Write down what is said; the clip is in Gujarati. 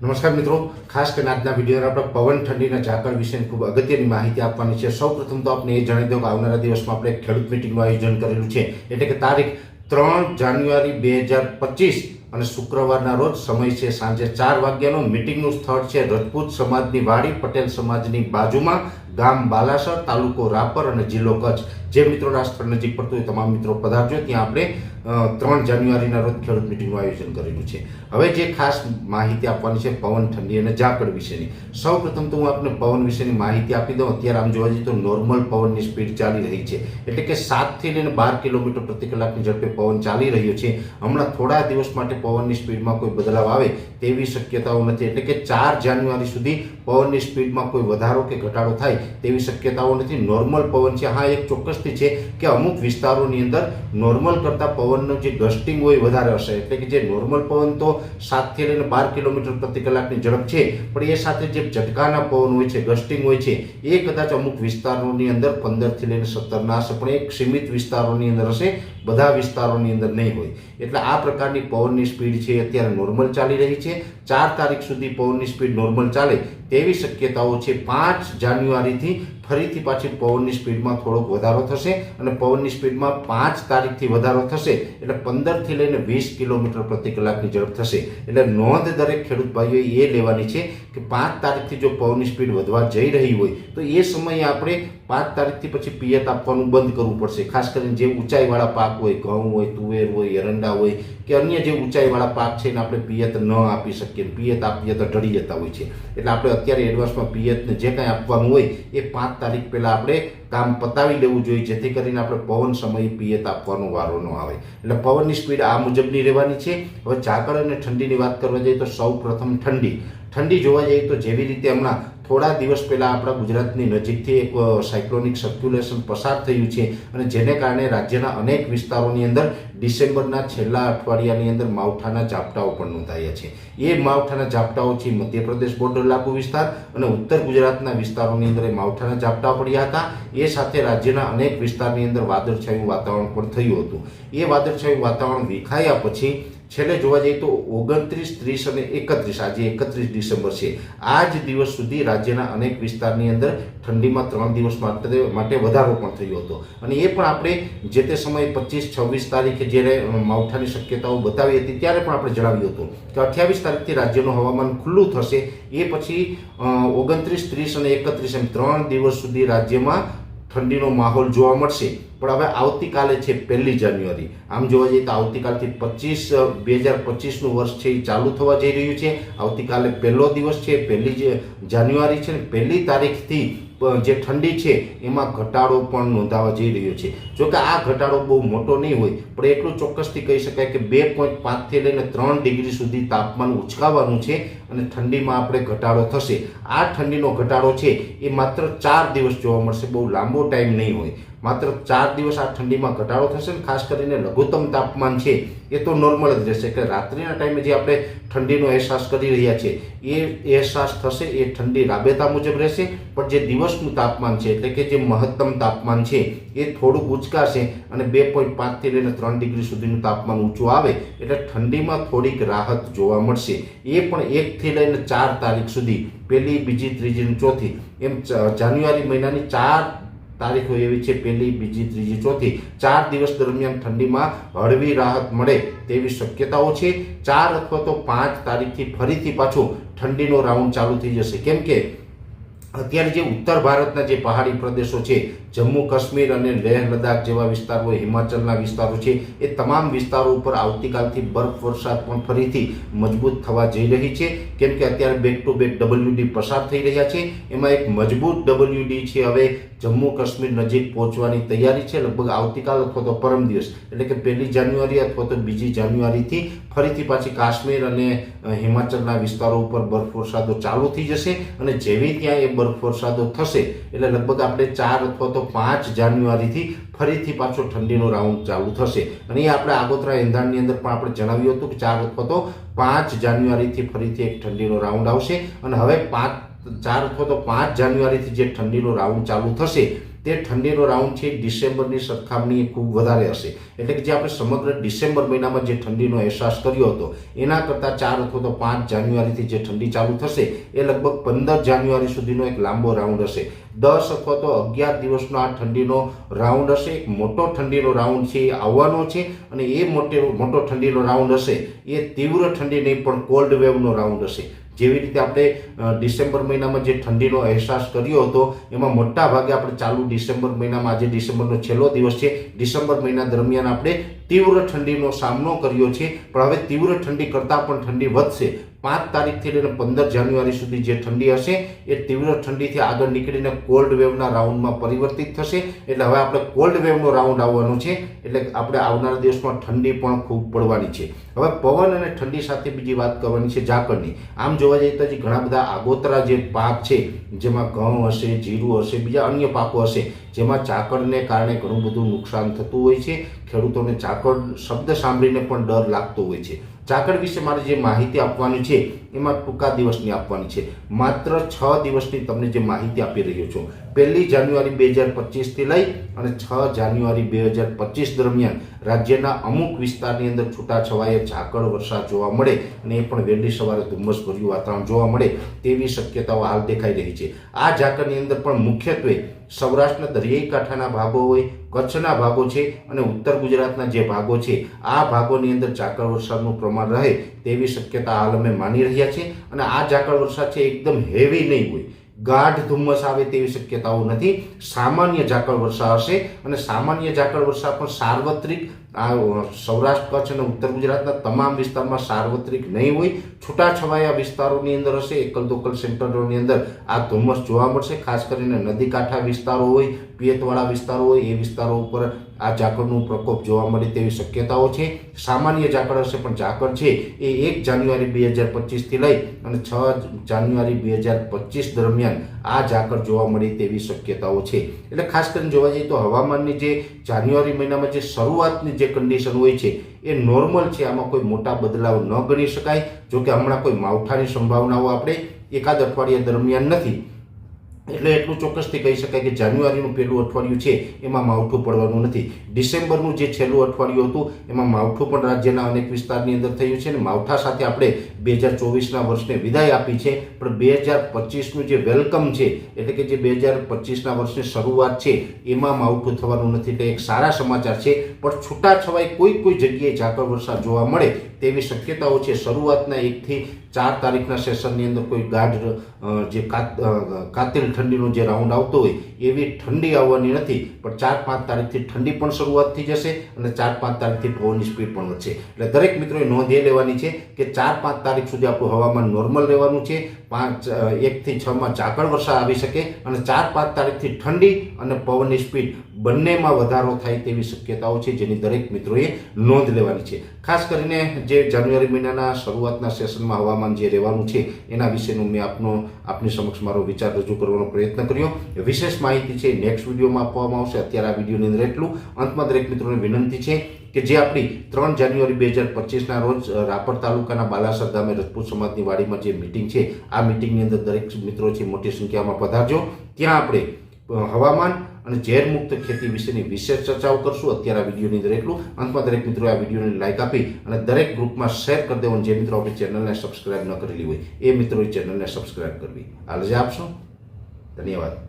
નમસ્કાર મિત્રો. ખાસ કરીને આજના વીડિયો આપણે પવન ઠંડીના ઝાકળ વિશેની ખૂબ અગત્યની માહિતી આપવાની છે. સૌપ્રથમ તો આપણે એ જણાવી દઉં કે આવનારા દિવસમાં આપણે ખેડૂત મિટિંગનું આયોજન કરેલું છે. એટલે કે તારીખ ત્રણ જાન્યુઆરી બે હજાર પચીસ અને શુક્રવારના રોજ સમય છે સાંજે ચાર વાગ્યાનો. મિટિંગનું સ્થળ છે રજપૂત સમાજની વાડી, પટેલ સમાજની બાજુમાં, ગામ બાલાસર, તાલુકો રાપર અને જિલ્લો કચ્છ. જે મિત્રો રાષ્ટ્ર નજીક પડતું હોય તમામ મિત્રો પધારજો. ત્યાં આપણે ત્રણ જાન્યુઆરીના રોજ ખેડૂત મિટિંગનું આયોજન કરેલું છે. હવે જે ખાસ માહિતી આપવાની છે પવન ઠંડી અને ઝાકળ વિશેની. સૌ પ્રથમ તો હું આપને પવન વિશેની માહિતી આપી દઉં. અત્યારે આમ જોવા જઈએ તો નોર્મલ પવનની સ્પીડ ચાલી રહી છે. એટલે કે સાતથી લઈને બાર કિલોમીટર પ્રતિ કલાકની ઝડપે પવન ચાલી રહ્યો છે. હમણાં થોડા દિવસ માટે પવનની સ્પીડમાં કોઈ બદલાવ આવે તેવી શક્યતાઓ નથી. એટલે કે ચાર જાન્યુઆરી સુધી પવનની સ્પીડમાં કોઈ વધારો કે ઘટાડો થાય તેવી શક્યતાઓ નથી. નોર્મલ પવન છે. હા, એક ચોક્કસથી છે કે અમુક વિસ્તારોની અંદર નોર્મલ કરતાં પવનનું જે ગસ્ટિંગ હોય વધારે હશે. એટલે કે જે નોર્મલ પવન તો સાતથી લઈને બાર કિલોમીટર પ્રતિ કલાકની ઝડપ છે, પણ એ સાથે જે ઝટકાના પવન હોય છે ગસ્ટિંગ હોય છે, એ કદાચ અમુક વિસ્તારોની અંદર પંદરથી લઈને સત્તરના હશે, પણ એક સીમિત વિસ્તારોની અંદર હશે, બધા વિસ્તારોની અંદર નહીં હોય. એટલે આ પ્રકારની પવનની સ્પીડ છે અત્યારે નોર્મલ ચાલી રહી છે. ચાર તારીખ સુધી પવનની સ્પીડ નોર્મલ ચાલે તેવી શક્યતાઓ છે પાંચ જાન્યુઆરીથી ફરીથી પાછી પવનની સ્પીડમાં થોડોક વધારો થશે અને પવનની સ્પીડમાં પાંચ તારીખથી વધારો થશે એટલે પંદરથી લઈને વીસ કિલોમીટર પ્રતિ કલાકની ઝડપ થશે. એટલે નોંધ દરેક ખેડૂત ભાઈઓએ એ લેવાની છે કે પાંચ તારીખથી જો પવનની સ્પીડ વધવા જઈ રહી હોય, તો એ સમયે આપણે પાંચ તારીખથી પછી પિયત આપવાનું બંધ કરવું પડશે. ખાસ કરીને જે ઊંચાઈવાળા પાક હોય, ઘઉં હોય, તુવેર હોય, એરંડા હોય કે અન્ય જે ઊંચાઈવાળા પાક છે એને આપણે પિયત ન આપી શકીએ. પિયત આપીએ તો ઢળી જતા હોય છે. એટલે આપણે અત્યારે એડવાન્સમાં પિયતને જે કાંઈ આપવાનું હોય એ પાંચ તારીખ પહેલાં આપણે કામ પતાવી લેવું જોઈએ, જેથી કરીને આપણે પવન સમયે પિયત આપવાનો વારો ન આવે. એટલે પવનની સ્પીડ આ મુજબની રહેવાની છે. હવે ઝાકળ અને ઠંડીની વાત કરવા જઈએ તો સૌ પ્રથમ ઠંડી. ઠંડી જોવા જઈએ તો જેવી રીતે હમણાં થોડા દિવસ પહેલાં આપણા ગુજરાતની નજીકથી એક સાયક્લોનિક સર્ક્યુલેશન પસાર થયું છે અને જેને કારણે રાજ્યના અનેક વિસ્તારોની અંદર ડિસેમ્બરના છેલ્લા અઠવાડિયાની અંદર માવઠાના ઝાપટાઓ પણ નોંધાયા છે. એ માવઠાના ઝાપટાઓ છે મધ્યપ્રદેશ બોર્ડર લાગુ વિસ્તાર અને ઉત્તર ગુજરાતના વિસ્તારોની અંદર માવઠાના ઝાપટા પડ્યા હતા. એ સાથે રાજ્યના અનેક વિસ્તારની અંદર વાદળછાયું વાતાવરણ પણ થયું હતું. એ વાદળછાયું વાતાવરણ વિખાયા પછી છેલ્લે જોવા જઈએ તો ઓગણત્રીસ, ત્રીસ અને એકત્રીસ, આજે એકત્રીસ ડિસેમ્બર છે. આ જ દિવસ સુધી રાજ્યના અનેક વિસ્તારની અંદર ઠંડીમાં ત્રણ દિવસ માટે માટે વધારો પણ થયો હતો. અને એ પણ આપણે જે તે સમયે પચીસ, છવ્વીસ તારીખે જ્યારે માવઠાની શક્યતાઓ બતાવી હતી, ત્યારે પણ આપણે જણાવ્યું હતું કે અઠ્યાવીસ તારીખથી રાજ્યનું હવામાન ખુલ્લું થશે. એ પછી ઓગણત્રીસ, ત્રીસ અને એકત્રીસ એમ ત્રણ દિવસ સુધી રાજ્યમાં ઠંડીનો માહોલ જોવા મળશે. પણ હવે આવતીકાલે છે પહેલી જાન્યુઆરી. આમ જોવા જઈએ તો આવતીકાલથી પચીસ બે હજાર પચીસનું વર્ષ છે એ ચાલુ થવા જઈ રહ્યું છે. આવતીકાલે પહેલો દિવસ છે, પહેલી જે જાન્યુઆરી છે ને પહેલી તારીખથી જે ઠંડી છે એમાં ઘટાડો પણ નોંધાવા જઈ રહ્યો છે. જો કે આ ઘટાડો બહુ મોટો નહીં હોય, પણ એટલું ચોક્કસથી કહી શકાય કે બે પોઈન્ટ પાંચથી લઈને ત્રણ ડિગ્રી સુધી તાપમાન ઉચકાવાનું છે. અને ઠંડીમાં આપણે ઘટાડો થશે. આ ઠંડીનો ઘટાડો છે એ માત્ર ચાર દિવસ જોવા મળશે. બહુ લાંબો ટાઈમ નહીં હોય. માત્ર ચાર દિવસ આ ઠંડીમાં ઘટાડો થશે ને ખાસ કરીને લઘુત્તમ તાપમાન છે એ તો નોર્મલ જ રહેશે. કે રાત્રિના ટાઈમે જે આપણે ઠંડીનો અહેસાસ કરી રહ્યા છે એ અહેસાસ થશે, એ ઠંડી રાબેતા મુજબ રહેશે. પણ જે દિવસનું તાપમાન છે, એટલે કે જે મહત્તમ તાપમાન છે, એ થોડુંક ઉંચકાશે અને બે પોઈન્ટ પાંચથી લઈને ત્રણ ડિગ્રી સુધીનું તાપમાન ઊંચું આવે. એટલે ઠંડીમાં થોડીક રાહત જોવા મળશે. એ પણ એકથી લઈને ચાર તારીખ સુધી પહેલી, બીજી, ત્રીજી ચોથી. એમ જાન્યુઆરી મહિનાની ચાર તારીખો એવી છે, પહેલી, બીજી, ત્રીજી, ચોથી. ચાર દિવસ દરમિયાન ઠંડીમાં હળવી રાહત મળે તેવી શક્યતાઓ છે. ચાર અથવા તો પાંચ તારીખથી ફરીથી પાછું ઠંડીનો રાઉન્ડ ચાલુ થઈ જશે. કેમ કે અત્યારે જે ઉત્તર ભારતના જે પહાડી પ્રદેશો છે, જમ્મુ કાશ્મીર અને લેહ લદ્દાખ જેવા વિસ્તારો હિમાચલના વિસ્તારો છે, એ તમામ વિસ્તારો ઉપર આવતીકાલથી બરફ વરસાદ પણ ફરીથી મજબૂત થવા જઈ રહી છે. કેમ કે અત્યારે બેક ટુ બેક ડબલ્યુડી પસાર થઈ રહ્યા છે. એમાં એક મજબૂત ડબલ્યુડી છે હવે જમ્મુ કાશ્મીર નજીક પહોંચવાની તૈયારી છે. લગભગ આવતીકાલ અથવા તો પરમ દિવસ, એટલે કે પહેલી જાન્યુઆરી અથવા તો બીજી જાન્યુઆરીથી ફરીથી પાછી કાશ્મીર અને હિમાચલના વિસ્તારો ઉપર બરફ વરસાદો ચાલુ થઈ જશે. અને જેવી ત્યાં એ વરસાદો થશે એટલે લગભગ આપણે ચાર અથવા તો પાંચ જાન્યુઆરીથી ફરીથી પાછો ઠંડીનો રાઉન્ડ ચાલુ થશે. અને એ આપણે આગોતરા એંધાણની અંદર પણ આપણે જણાવ્યું હતું કે ચાર અથવા તો પાંચ જાન્યુઆરીથી ફરીથી એક ઠંડીનો રાઉન્ડ આવશે. અને હવે પાંચ, ચાર અથવા તો પાંચ જાન્યુઆરીથી જે ઠંડીનો રાઉન્ડ ચાલુ થશે તે ઠંડીનો રાઉન્ડ છે, ડિસેમ્બરની સરખામણીએ ખૂબ વધારે હશે. એટલે કે જે આપણે સમગ્ર ડિસેમ્બર મહિનામાં જે ઠંડીનો અહેસાસ કર્યો હતો, એના કરતાં ચાર અથવા તો પાંચ જાન્યુઆરીથી જે ઠંડી ચાલુ થશે, એ લગભગ પંદર જાન્યુઆરી સુધીનો એક લાંબો રાઉન્ડ હશે. દસ અથવા તો અગિયાર દિવસનો આ ઠંડીનો રાઉન્ડ હશે. એક મોટો ઠંડીનો રાઉન્ડ છે એ આવવાનો છે અને એ મોટે, મોટો ઠંડીનો રાઉન્ડ હશે, એ તીવ્ર ઠંડી નહીં પણ કોલ્ડ વેવનો રાઉન્ડ હશે. જેવી રીતે આપણે ડિસેમ્બર મહિનામાં જે ઠંડીનો અહેસાસ કર્યો હતો, એમાં મોટા ભાગે આપણે ચાલુ ડિસેમ્બર મહિનામાં, આજે ડિસેમ્બરનો છેલ્લો દિવસ છે, ડિસેમ્બર મહિના દરમિયાન આપણે તીવ્ર ઠંડીનો સામનો કર્યો છે. પણ હવે તીવ્ર ઠંડી કરતાં પણ ઠંડી વધશે. પાંચ તારીખથી લઈને પંદર જાન્યુઆરી સુધી જે ઠંડી હશે, એ તીવ્ર ઠંડીથી આગળ નીકળીને કોલ્ડ વેવના રાઉન્ડમાં પરિવર્તિત થશે. એટલે હવે આપણે કોલ્ડ વેવનો રાઉન્ડ આવવાનો છે. એટલે આપણે આવનારા દિવસમાં ઠંડી પણ ખૂબ પડવાની છે. હવે પવન અને ઠંડી સાથે બીજી વાત કરવાની છે ઝાકળની. આમ જોવા જઈએ તો હજી ઘણા બધા આગોતરા જે પાક છે, જેમાં ઘઉં હશે, જીરું હશે, બીજા અન્ય પાકો હશે, જેમાં ઝાકળને કારણે ઘણું બધું નુકસાન થતું હોય છે. ખેડૂતોને ઝાકળ શબ્દ સાંભળીને પણ ડર લાગતો હોય છે. ઝાકળ વિશે મારે જે માહિતી આપવાની છે, એમાં ટૂંકા દિવસની આપવાની છે. માત્ર છ દિવસની તમને જે માહિતી આપી રહ્યો છું. પહેલી જાન્યુઆરી બે હજાર પચીસથી લઈ અને છ જાન્યુઆરી બે હજાર પચીસ દરમિયાન રાજ્યના અમુક વિસ્તારની અંદર છૂટાછવાયે ઝાકળ વરસાદ જોવા મળે અને એ પણ વહેલી સવારે ધુમ્મસભર્યું વાતાવરણ જોવા મળે તેવી શક્યતાઓ હાલ દેખાઈ રહી છે. આ ઝાકળની અંદર પણ મુખ્યત્વે સૌરાષ્ટ્રના દરિયાઈ કાંઠાના ભાગો હોય, કચ્છના ભાગો છે અને ઉત્તર ગુજરાતના જે ભાગો છે, આ ભાગોની અંદર ઝાકળ વરસાદનું પ્રમાણ રહે તેવી શક્યતા હાલ અમે માની રહ્યા છીએ. અને આ ઝાકળ વરસાદ છે, એકદમ હેવી નહીં હોય. ગાઢ ધુમ્મસ આવે તેવી શક્યતાઓ નથી. સામાન્ય ઝાકળ વર્ષા હશે અને સામાન્ય ઝાકળ વર્ષા પણ સાર્વત્રિક, આ સૌરાષ્ટ્ર, કચ્છ અને ઉત્તર ગુજરાતના તમામ વિસ્તારમાં સાર્વત્રિક નહીં હોય. છૂટાછવાયા વિસ્તારોની અંદર હશે એકલ દોકલ સેન્ટરોની અંદર આ ધુમ્મસ જોવા મળશે. ખાસ કરીને નદી કાંઠા વિસ્તારો હોય, પિયતવાળા વિસ્તારો હોય, એ વિસ્તારો ઉપર આ ઝાકળનું પ્રકોપ જોવા મળે તેવી શક્યતાઓ છે. સામાન્ય ઝાકળ હશે પણ ઝાકળ છે એ એક જાન્યુઆરી બે હજાર પચીસથી લઈ અને છ જાન્યુઆરી બે હજાર પચીસ દરમિયાન આ ઝાકળ જોવા મળે તેવી શક્યતાઓ છે. એટલે ખાસ કરીને જોવા જઈએ તો હવામાનની જે જાન્યુઆરી મહિનામાં જે શરૂઆતની જે કન્ડિશન હોય છે એ નોર્મલ છે. આમાં કોઈ મોટા બદલાવ ન ગણી શકાય. જોકે હમણાં કોઈ માવઠાની સંભાવનાઓ આપણે એકાદ અઠવાડિયા દરમિયાન નથી. એટલે એટલું ચોક્કસથી કહી શકાય કે જાન્યુઆરીનું પહેલું અઠવાડિયું છે, એમાં માવઠું પડવાનું નથી. ડિસેમ્બરનું જે છેલ્લું અઠવાડિયું હતું, એમાં માવઠું પણ રાજ્યના અનેક વિસ્તારની અંદર થયું છે અને માવઠા સાથે આપણે બે હજાર ચોવીસના વર્ષને વિદાય આપી છે. પણ બે હજાર પચીસનું જે વેલકમ છે, એટલે કે જે બે હજાર પચીસના વર્ષની શરૂઆત છે, એમાં માવઠું થવાનું નથી. તે એક સારા સમાચાર છે. પણ છૂટાછવાય કોઈ કોઈ જગ્યાએ ઝાકળ વરસાદ જોવા મળે તેવી શક્યતાઓ છે. શરૂઆતના એકથી ચાર તારીખના સેશનની અંદર કોઈ ગાઢ જે કાતિલ ઠંડીનો જે રાઉન્ડ આવતો હોય, એવી ઠંડી આવવાની નથી. પણ ચાર પાંચ તારીખથી ઠંડી પણ શરૂઆત થઈ જશે અને ચાર પાંચ તારીખથી પવનની સ્પીડ પણ વધશે. એટલે દરેક મિત્રોએ નોંધ એ લેવાની છે કે ચાર પાંચ તારીખ સુધી આપણું હવામાન નોર્મલ રહેવાનું છે. પાંચ એકથી છમાં ઝાકળ વર્ષા આવી શકે અને ચાર પાંચ તારીખથી ઠંડી અને પવનની સ્પીડ બંનેમાં વધારો થાય તેવી શક્યતાઓ છે, જેની દરેક મિત્રોએ નોંધ લેવાની છે. ખાસ કરીને જે જાન્યુઆરી મહિનાના શરૂઆતના સેશનમાં હવામાન જે રહેવાનું છે, એના વિશેનું મેં આપનો, આપની સમક્ષ મારો વિચાર રજૂ કરવાનો પ્રયત્ન કર્યો. વિશેષ માહિતી છે, નેક્સ્ટ વિડીયોમાં આપવામાં આવશે. અત્યારે આ વિડીયોની અંદર એટલું. અંતમાં દરેક મિત્રોને વિનંતી છે કે જે આપણી ત્રણ જાન્યુઆરી બે હજાર પચીસના રોજ રાપર તાલુકાના બાલાસર ગામે રજપૂત સમાજની વાડીમાં જે મિટિંગ છે, આ મિટિંગની અંદર દરેક મિત્રો છે મોટી સંખ્યામાં પધારજો. ત્યાં આપણે હવામાન અને ઝેરમુક્ત ખેતી વિશેની વિશેષ ચર્ચાઓ કરશું. અત્યારે આ વિડીયોની અંદર એટલું. અંતમાં દરેક મિત્રો આ વિડીયોને લાઇક આપી અને દરેક ગ્રુપમાં શેર કરી દેવાનું જે મિત્રો આપણી ચેનલને સબસ્ક્રાઇબ ન કરેલી હોય, એ મિત્રોએ ચેનલને સબસ્ક્રાઇબ કરવી. આ રજા આપશો. ધન્યવાદ.